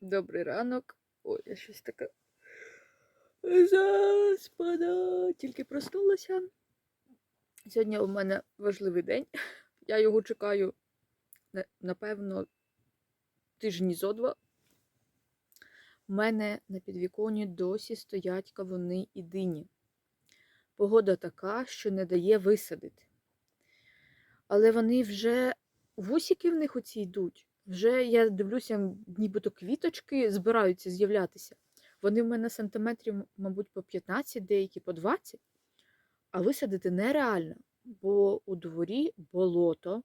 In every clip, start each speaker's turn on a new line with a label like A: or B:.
A: Добрий ранок. Ой, я щось таке заспана. Тільки проснулася. Сьогодні у мене важливий день. Я його чекаю, напевно, тижні зо два. У мене на підвіконі досі стоять кавуни і дині. Погода така, що не дає висадити. Але вони вже вусики в них оці йдуть. Вже я дивлюся, нібито квіточки збираються з'являтися. Вони в мене сантиметрів, мабуть, по 15, деякі по 20, а висадити нереально, бо у дворі болото,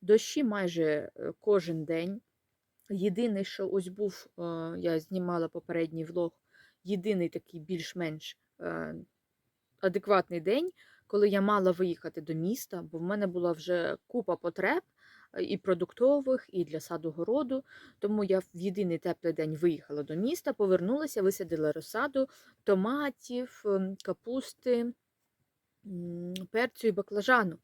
A: дощі майже е, кожен день. Єдине, що ось був, е, я знімала попередній влог, єдиний такий більш-менш е, адекватний день, коли я мала виїхати до міста, бо в мене була вже купа потреб і продуктових, і для саду городу. Тому я в єдиний теплий день виїхала до міста, повернулася, висадила розсаду томатів, ем, капусти, перцю і баклажану.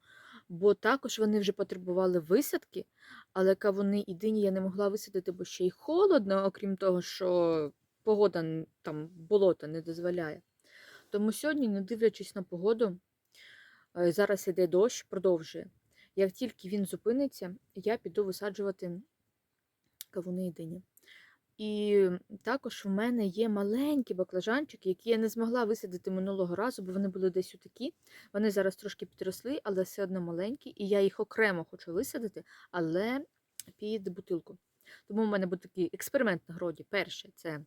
A: Бо також вони вже потребували висадки, але кавуни і дині я не могла висадити, бо ще й холодно, окрім того, що погода там болото не дозволяє. Тому сьогодні, не дивлячись на погоду, е, зараз іде дощ, продовжує. Як тільки він зупиниться, я піду висаджувати кавуни і дині. І також в мене є маленькі баклажанчики, які я не змогла висадити минулого разу, бо вони були десь отакі. Вони зараз трошки підросли, але все одно маленькі, і я їх окремо хочу висадити, але під бутилку. Тому в мене буде такий експеримент на городі. Перше це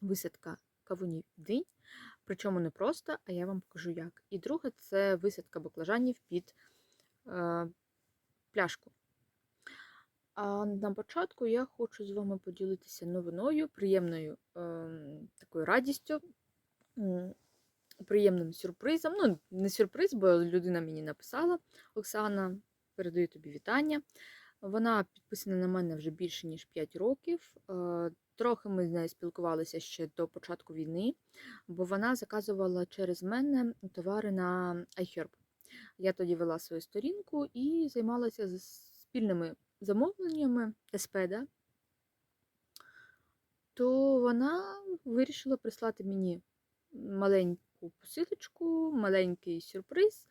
A: висадка кавунів динь, причому не просто, а я вам покажу як. І друге це висадка баклажанів під е, пляшку. А на початку я хочу з вами поділитися новиною, приємною ем, такою радістю, приємним сюрпризом. Ну, не сюрприз, бо людина мені написала. Оксана, передаю тобі вітання. Вона підписана на мене вже більше ніж 5 років. Е, Трохи ми з нею спілкувалися ще до початку війни, бо вона заказувала через мене товари на iHerb. Я тоді вела свою сторінку і займалася спільними замовленнями СП, то вона вирішила прислати мені маленьку посилочку, маленький сюрприз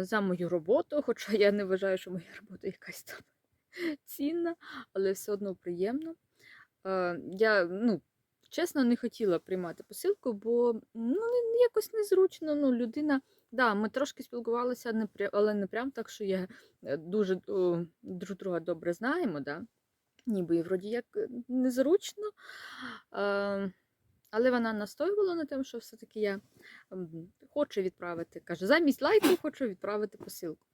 A: за мою роботу. Хоча я не вважаю, що моя робота якась там цінна, але все одно приємно. Я, ну, чесно, не хотіла приймати посилку, бо ну, якось незручно. Ну, людина, да, ми трошки спілкувалися, але не прям так, що я е, дуже друг друга добре знаємо, да? ніби і вроді як е, незручно. Але вона настоювала на тому, що все-таки я хочу відправити, каже, замість лайку хочу відправити посилку.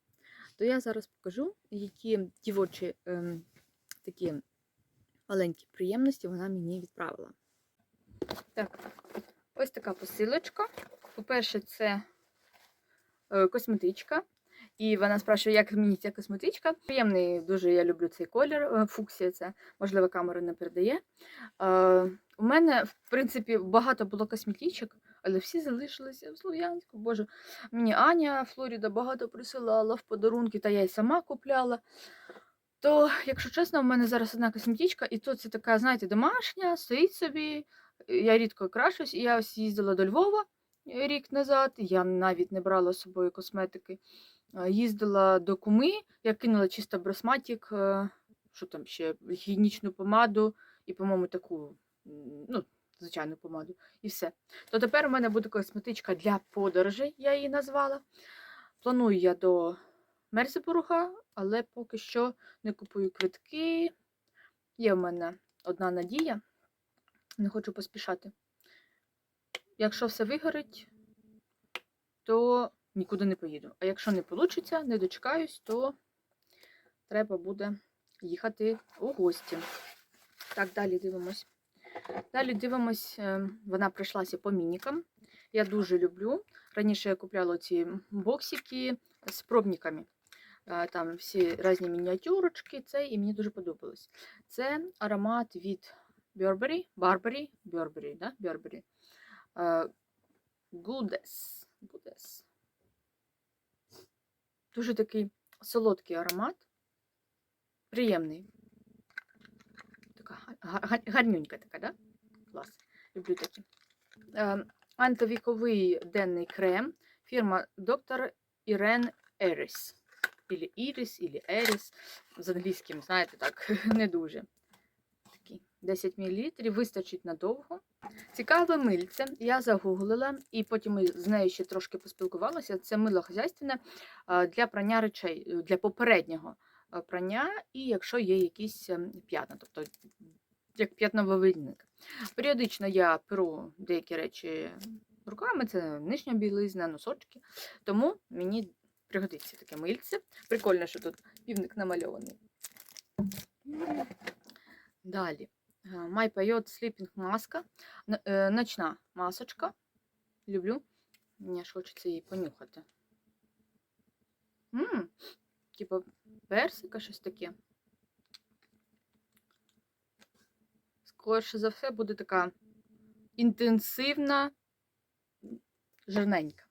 A: То я зараз покажу, які дівочі ем, такі маленькі приємності вона мені відправила. Так, ось така посилочка. По-перше, це косметичка. І вона спрашує, як мені ця косметичка. Приємний, дуже я люблю цей колір. е, Фуксія це, можливо, камера не передає. Е, у мене, в принципі, багато було косметичок, але всі залишилися в Слов'янську. Боже, мені Аня Флоріда багато присилала в подарунки, та я й сама купляла. То, якщо чесно, у мене зараз одна косметичка, і то це така, знаєте, домашня, стоїть собі. Я рідко крашусь, і я ось їздила до Львова е, рік назад. Я навіть не брала з собою косметики. Їздила до куми, я кинула чисто брасматік, е, що там ще, гігієнічну помаду і, по-моєму, таку, ну, звичайну помаду, і все. То тепер у мене буде косметичка для подорожей, я її назвала. Планую я до Мерсепоруха, але поки що не купую квитки. Є в мене одна надія. Не хочу поспішати. Якщо все вигорить, то нікуди не поїду. А якщо не вийде, не дочекаюсь, то треба буде їхати у гості. Так, далі дивимось. Далі дивимось, е, вона прийшлася по мінікам. Я дуже люблю. Раніше я купляла ці боксики з пробниками. Е, Там всі різні мініатюрочки, це і мені дуже подобалось. Це аромат від Burberry, Burberry, Burberry, да? Burberry. Е, Goodness. Goodness. Дуже такий солодкий аромат. Приємний. Така га- га- га- гарнюнька така, да? Клас. Люблю такі. Е, антивіковий денний крем. Фірма доктор Ірен Еріс. Ілі Іріс, ілі Еріс. З англійським, знаєте, так, не дуже. Такий 10 мл, вистачить надовго. Цікаве мильце. Я загуглила і потім з нею ще трошки поспілкувалася. Це мило хазяйственне для прання речей, для попереднього прання, і якщо є якісь ем, п'ятна, тобто як п'ятновивідник. Періодично я перу деякі речі руками, це нижня білизна, носочки. Тому мені пригодиться таке мильце. Прикольно, що тут півник намальований. Далі. My Payot Sleeping маска. Е, Ночна масочка. Люблю. Мені аж хочеться її понюхати. Мм, типа персика, щось таке. Скоріше за все буде така інтенсивна, жирненька.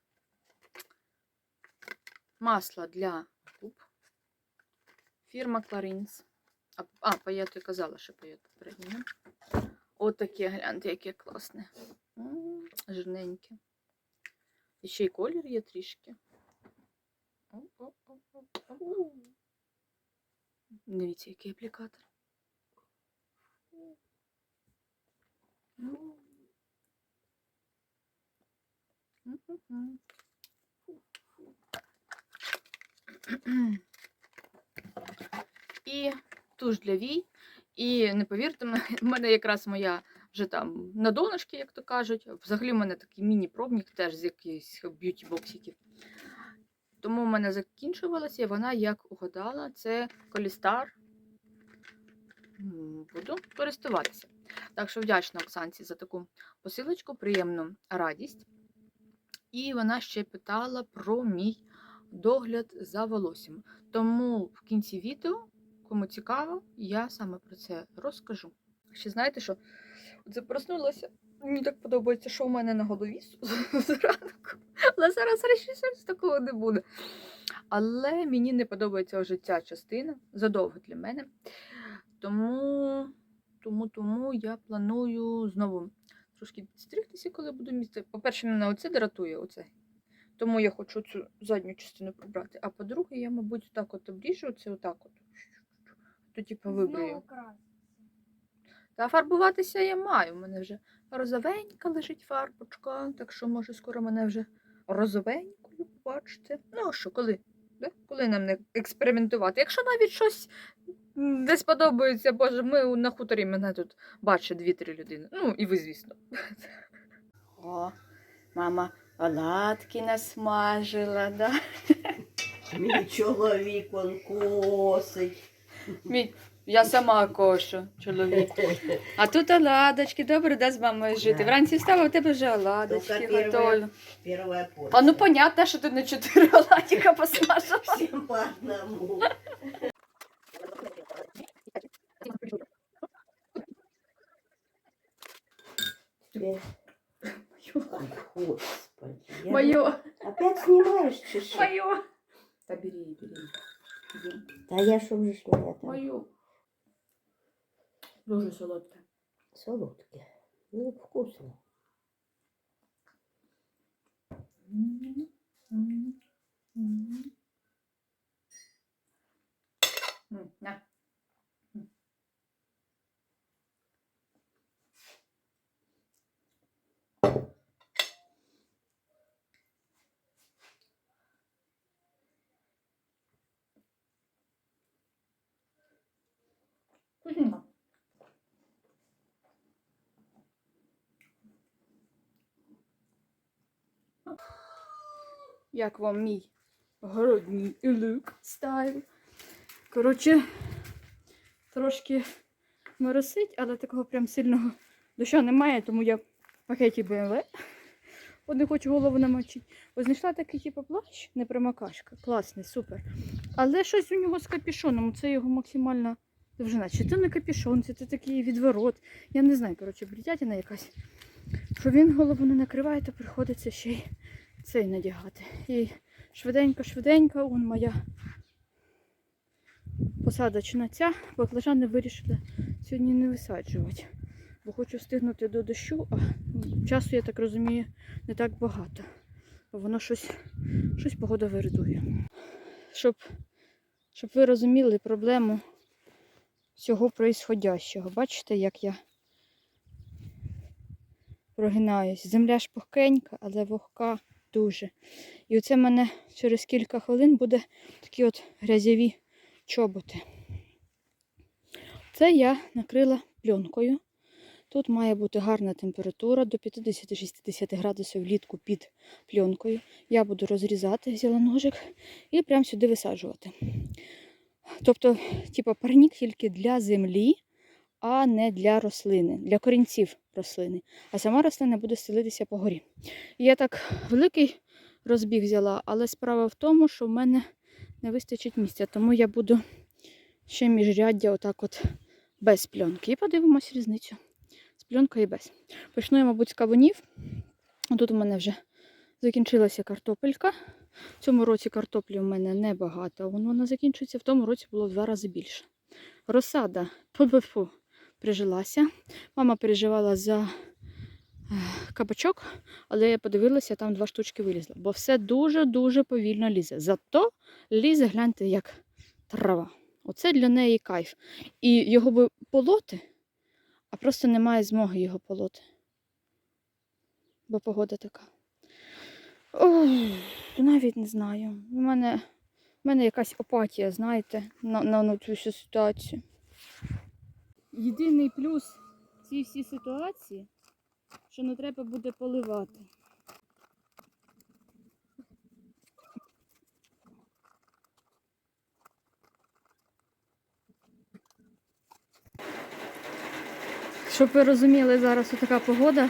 A: Масло для губ. Фірма Clarins. А, а паєт я казала, що паєт попередньо. не? Отаке, гляньте, яке класне. М, Жирненьке. І ще й колір є трішки. Дивіться, який аплікатор. І туш для вій. І не повірте, в мене якраз моя вже там на донышки, як то кажуть. Взагалі в мене такий міні-пробник теж з якихось б'юті-боксиків. Тому в мене закінчувалася, і вона, як угадала, це Колістар. Буду користуватися. Так що вдячна Оксанці за таку посилочку, приємну радість. І вона ще питала про мій догляд за волоссям. Тому в кінці відео, кому цікаво, я саме про це розкажу. Ще знаєте, що це проснулася. Мені так подобається, що в мене на голові зранку. Але зараз речі такого не буде. Але мені не подобається вже ця частина, задовго для мене. Тому, тому, тому я планую знову трошки підстригтися, коли буду місце. По-перше, мене оце дратує, оце. Тому я хочу цю задню частину прибрати. А по-друге, я, мабуть, так от обріжу це отак от. То, типу, вибрию. Та фарбуватися я маю. У мене вже розовенька лежить фарбочка, так що, може, скоро мене вже розовенькою побачите. Ну, а що, коли? Да? Коли нам не експериментувати? Якщо навіть щось не сподобається, боже, ми на хуторі мене тут бачить дві-три людини. Ну, і ви, звісно. О, мама оладки насмажила, да?
B: Мій чоловік он косить.
A: Мій, я сама кошу, чоловік. А тут оладочки, добре, де з мамою жити. Вранці встала, у тебе вже оладочки
B: Тільки
A: готові.
B: Первая порция.
A: А ну понятно, що ти не чотири оладіка посмажила.
B: Всем по одному. Э, Ой, Господи. я-
A: Моє.
B: Опять снимаешь чеши?
A: Моє. Та бери, бери.
B: Да я що же ж не это?
A: Мою. Дуже солодке.
B: Солодке. Ну, вкусно.
A: На. Вкусненько. Як вам мій городній лук стайл? Коротше, трошки моросить, але такого прям сильного дощу немає, тому я в пакеті BMW. От не хочу голову намочити. Ось знайшла такий типу плащ, не. Класний, супер. Але щось у нього з капюшоном. Це його максимальна довжина. Чи це не капюшон, чи це такий відворот. Я не знаю, коротше, бредятина якась. Що він голову не накриває, то приходиться ще й цей надягати. І швиденько, швиденько, он моя посадочна ця. Баклажани вирішила сьогодні не висаджувати. Бо хочу встигнути до дощу, а часу, я так розумію, не так багато. Бо воно щось, щось погода виридує. Щоб, щоб ви розуміли проблему всього происходящого. Бачите, як я прогинаюсь. Земля ж пухкенька, але вогка дуже. І оце в мене через кілька хвилин буде такі от грязєві чоботи. Це я накрила пленкою. Тут має бути гарна температура до 50-60 градусів влітку під пленкою. Я буду розрізати, взяла ножик і прямо сюди висаджувати. Тобто, типу, парнік тільки для землі, а не для рослини, для корінців рослини. А сама рослина буде стелитися по горі. Я так великий розбіг взяла, але справа в тому, що в мене не вистачить місця, тому я буду ще міжряддя отак от без пленки. І подивимось різницю. З пленкою і без. Почну я, мабуть, з кавунів. Тут у мене вже закінчилася картопелька. В цьому році картоплі у мене небагато, вон вона закінчується. В тому році було в два рази більше. Розсада фу прижилася. Мама переживала за е, кабачок, але я подивилася, там два штучки вилізло. Бо все дуже-дуже повільно лізе. Зато лізе, гляньте, як трава. Оце для неї кайф. І його би полоти, а просто немає змоги його полоти. Бо погода така. Ой, навіть не знаю. У мене, у мене якась апатія, знаєте, на, на, на цю всю ситуацію. Єдиний плюс цій всій ситуації, що не треба буде поливати. Щоб ви розуміли, зараз така погода.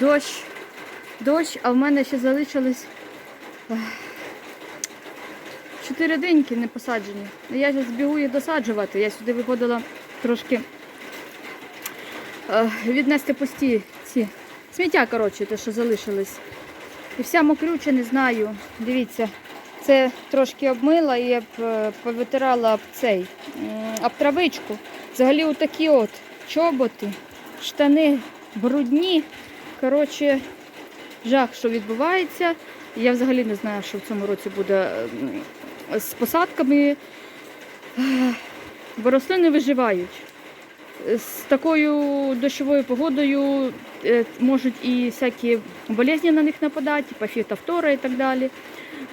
A: Дощ, дощ, а в мене ще залишились ех, чотири деньки не посаджені. Ну, Я зараз бігу їх досаджувати. Я сюди виходила трошки віднести пусті ці сміття, коротше, те, що залишились. І вся мокрюча, не знаю. Дивіться, це трошки обмила і е, повитирала об цей об травичку. Взагалі отакі от чоботи, штани брудні. Коротше, жах, що відбувається. Я взагалі не знаю, що в цьому році буде з посадками. Бо рослини виживають. З такою дощовою погодою е, можуть і всякі болезні на них нападати, фітофтора і так далі.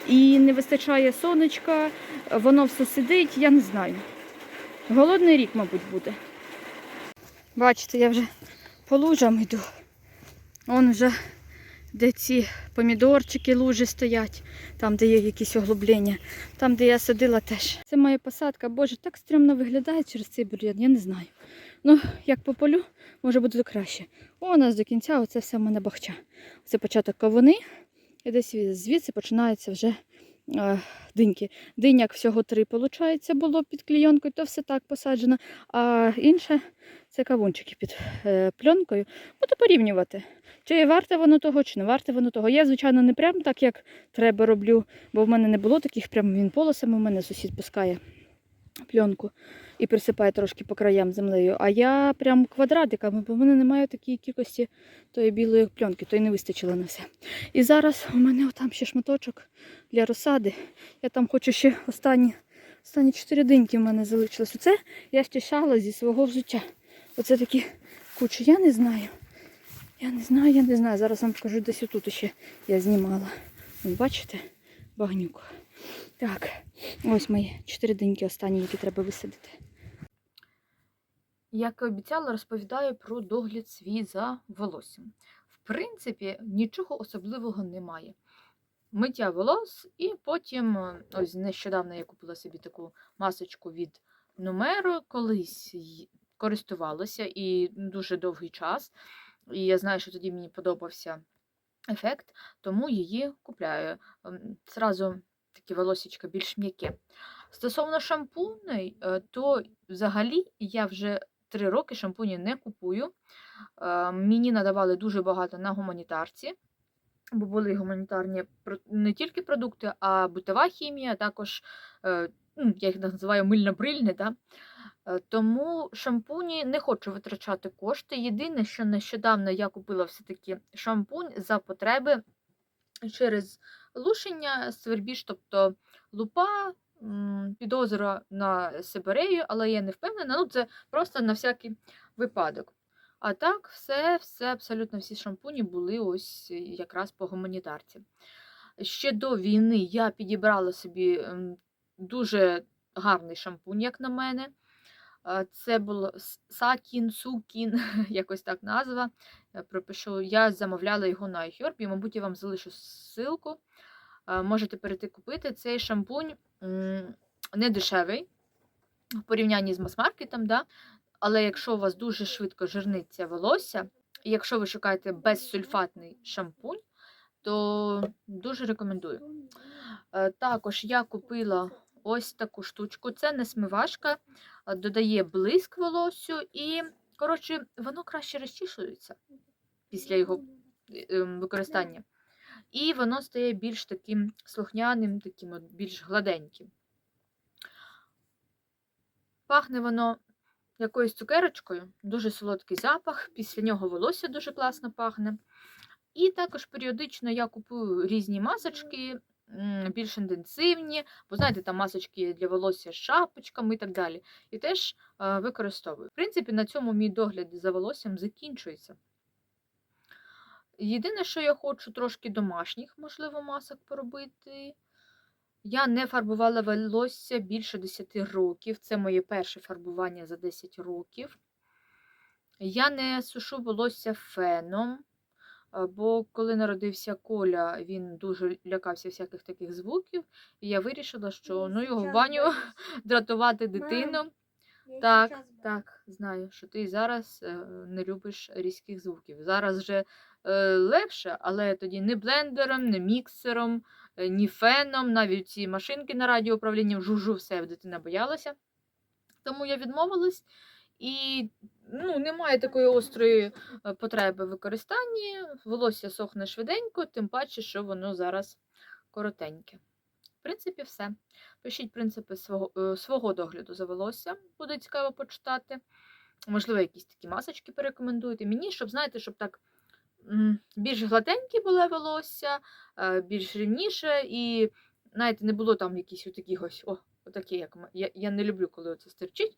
A: І не вистачає сонечка, воно все сидить, я не знаю. Голодний рік, мабуть, буде. Бачите, я вже по лужам йду. Вон вже де ці помідорчики лужі стоять, там, де є якісь оглублення, там, де я садила теж. Це моя посадка. Боже, так стрімно виглядає через цей бур'ян, я не знаю. Ну, як по полю, може буде краще. О, у нас до кінця оце все в мене бахча. Це початок кавуни, і десь звідси починаються вже е, диньки. Диняк всього три, виходить, було під клійонкою, то все так посаджено. А інше це кавунчики під е, пленкою. Буду порівнювати. Чи варте воно того, чи не варте воно того. Я, звичайно, не прям так, як треба роблю, бо в мене не було таких прям він полосами. У мене сусід пускає пленку і присипає трошки по краям землею. А я прям квадратиками, бо в мене немає такої кількості тої білої пленки, то й не вистачило на все. І зараз у мене там ще шматочок для розсади. Я там хочу ще останні, останні чотири диньки в мене залишилось. Оце я стішала зі свого взуття. Оце такі кучі. Я не знаю. Я не знаю, я не знаю. Зараз вам покажу десь отут ще я знімала. Бачите? Багнюк. Так, ось мої чотири деньки останні, які треба висадити. Як і обіцяла, розповідаю про догляд свій за волоссям. В принципі, нічого особливого немає. Миття волос, і потім, ось нещодавно я купила собі таку масочку від Numero, колись користувалася і дуже довгий час. І я знаю, що тоді мені подобався ефект, тому її купляю. Ем, Зразу такі волосічка більш м'яке. Стосовно шампуней, е, то взагалі я вже три роки шампуні не купую. Е, Мені надавали дуже багато на гуманітарці, бо були гуманітарні не тільки продукти, а битова хімія, також е, ну, я їх називаю мильно-брильне, да? Е, тому шампуні не хочу витрачати кошти. Єдине, що нещодавно я купила все-таки шампунь за потреби через лушення, свербіж, тобто лупа, підозра на сибирею, але я не впевнена. Ну, це просто на всякий випадок. А так, все, все, абсолютно всі шампуні були ось якраз по гуманітарці. Ще до війни я підібрала собі дуже гарний шампунь, як на мене. Е, Це було Сакін, Сукін, якось так назва. Пропишу. Я замовляла його на iHerb, мабуть, я вам залишу ссылку. Е, Можете перейти купити. Цей шампунь не дешевий в порівнянні з мас-маркетом, да? але якщо у вас дуже швидко жирниться волосся, і якщо ви шукаєте безсульфатний шампунь, то дуже рекомендую. Е, Також я купила ось таку штучку. Це не смивашка, додає блиск волоссю і, коротше, воно краще розчішується після його е, ем, використання. І воно стає більш таким слухняним, таким от більш гладеньким. Пахне воно якоюсь цукерочкою, дуже солодкий запах, після нього волосся дуже класно пахне. І також періодично я купую різні масочки, більш інтенсивні, бо знаєте, там масочки для волосся з шапочками і так далі. І теж е, використовую. В принципі, на цьому мій догляд за волоссям закінчується. Єдине, що я хочу трошки домашніх, можливо, масок поробити. Я не фарбувала волосся більше 10 років. Це моє перше фарбування за 10 років. Я не сушу волосся феном, бо коли народився Коля, він дуже лякався всяких таких звуків. І я вирішила, що ну його в баню дратувати дитину. Так, так, знаю, що ти зараз е, не любиш різких звуків. Зараз вже е, легше, але тоді ні блендером, ні міксером, е, ні феном, навіть ці машинки на радіоуправлінні жужу, все дитина боялася. Тому я відмовилась і ну, немає такої острої е, потреби в використанні. Волосся сохне швиденько, тим паче, що воно зараз коротеньке. В принципі, все. Пишіть принципи свого, е, свого догляду за волоссям, буде цікаво почитати. Можливо, якісь такі масочки порекомендуєте мені, щоб, знаєте, щоб так більш гладеньке було волосся, е, більш рівніше, і, знаєте, не було там якісь отакі ось, о, отакі, як я, я не люблю, коли це стерчить,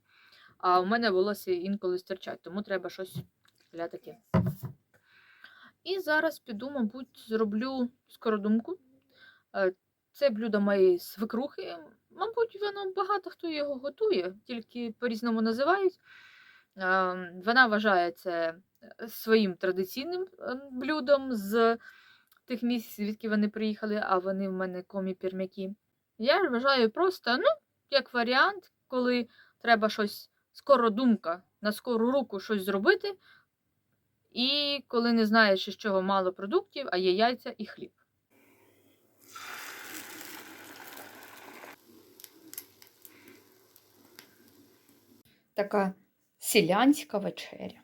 A: а у мене волосся інколи стирчать, тому треба щось для таке. І зараз піду, мабуть, зроблю скородумку. Е, Це блюдо моєї свекрухи. Мабуть, воно багато хто його готує, тільки по-різному називають. Е, Вона вважає це е, своїм традиційним блюдом з тих місць, звідки вони приїхали, а вони в мене комі пірмяки. Я вважаю просто, ну, як варіант, коли треба щось скородумка, на скору руку щось зробити, і коли не знаєш, із чого мало продуктів, а є яйця і хліб. Така селянська вечеря.